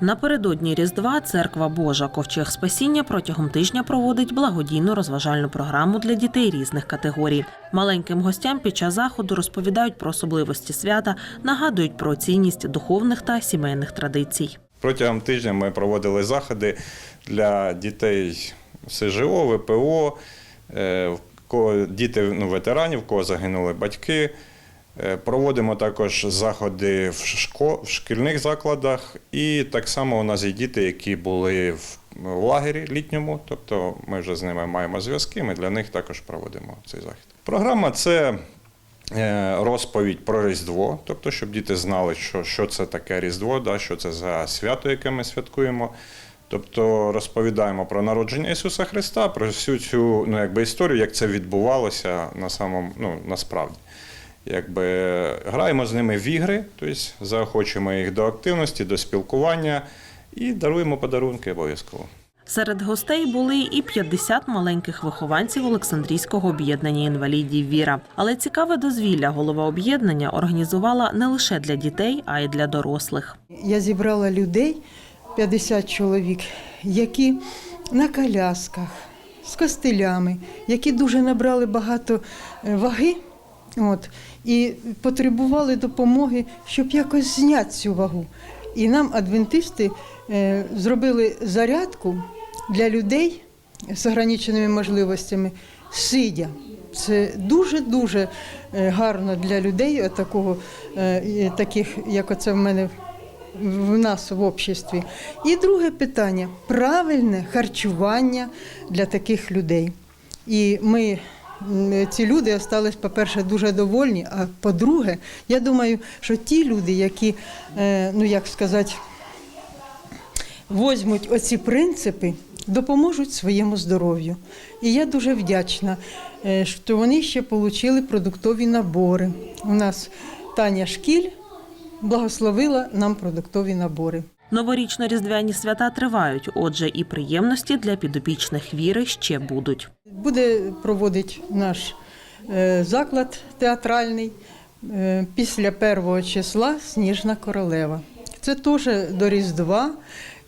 Напередодні Різдва церква Божа Ковчег Спасіння протягом тижня проводить благодійну розважальну програму для дітей різних категорій. Маленьким гостям під час заходу розповідають про особливості свята, нагадують про цінність духовних та сімейних традицій. Протягом тижня ми проводили заходи для дітей СЖО, ВПО, е, діти ну, ветеранів, кого загинули батьки. Е, Проводимо також заходи в, шко- в шкільних закладах, і так само у нас є діти, які були в лагері літньому, тобто ми вже з ними маємо зв'язки. Ми для них також проводимо цей захід. Програма це е, розповідь про Різдво, тобто, щоб діти знали, що, що це таке Різдво, да, що це за свято, яке ми святкуємо. Тобто розповідаємо про народження Ісуса Христа, про всю цю ну, якби, історію, як це відбувалося на самому, ну, насправді. Якби граємо з ними в ігри, тобто заохочуємо їх до активності, до спілкування і даруємо подарунки обов'язково. Серед гостей були і 50 маленьких вихованців Олександрійського об'єднання інвалідів Віра. Але цікаве дозвілля голова об'єднання організувала не лише для дітей, а й для дорослих. Я зібрала людей, 50 чоловік, які на колясках, з костилями, які дуже набрали багато е, ваги от, і потребували допомоги, щоб якось зняти цю вагу. І нам адвентисти е, зробили зарядку для людей з ограниченими можливостями, сидя. Це дуже-дуже е, гарно для людей, такого, е, таких, як оце в мене в нас в обществі. І друге питання правильне харчування для таких людей. І ми, ці люди остались, по-перше, дуже довольні. А по-друге, я думаю, що ті люди, які, е, ну як сказати, возьмуть оці принципи, допоможуть своєму здоров'ю. І я дуже вдячна, е, що вони ще отримали продуктові набори. У нас Таня Шкіль благословила нам продуктові набори. Новорічно-різдвяні свята тривають, отже, і приємності для підопічних віри ще будуть. Буде проводити наш е, заклад театральний е, після першого числа Сніжна королева. Це теж до Різдва.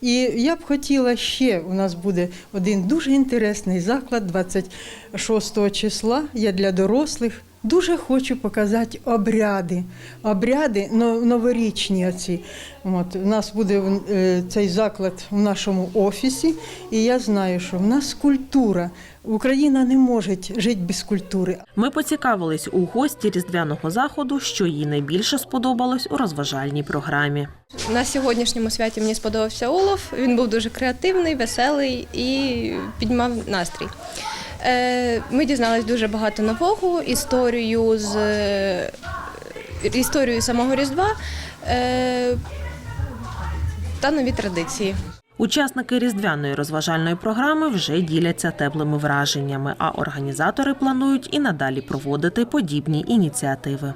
І я б хотіла ще, у нас буде один дуже інтересний заклад 26 числа, Я для дорослих. Дуже хочу показати обряди, обряди новорічні. Оці. От, у нас буде е, цей заклад в нашому офісі, і я знаю, що в нас культура. Україна не може жити без культури. Ми поцікавились у гості різдвяного заходу, що їй найбільше сподобалось у розважальній програмі. На сьогоднішньому святі мені сподобався Олаф. Він був дуже креативний, веселий і піднімав настрій. Е, Ми дізнались дуже багато нового, історію з е, історію самого Різдва е, та нові традиції. Учасники різдвяної розважальної програми вже діляться теплими враженнями, а організатори планують і надалі проводити подібні ініціативи.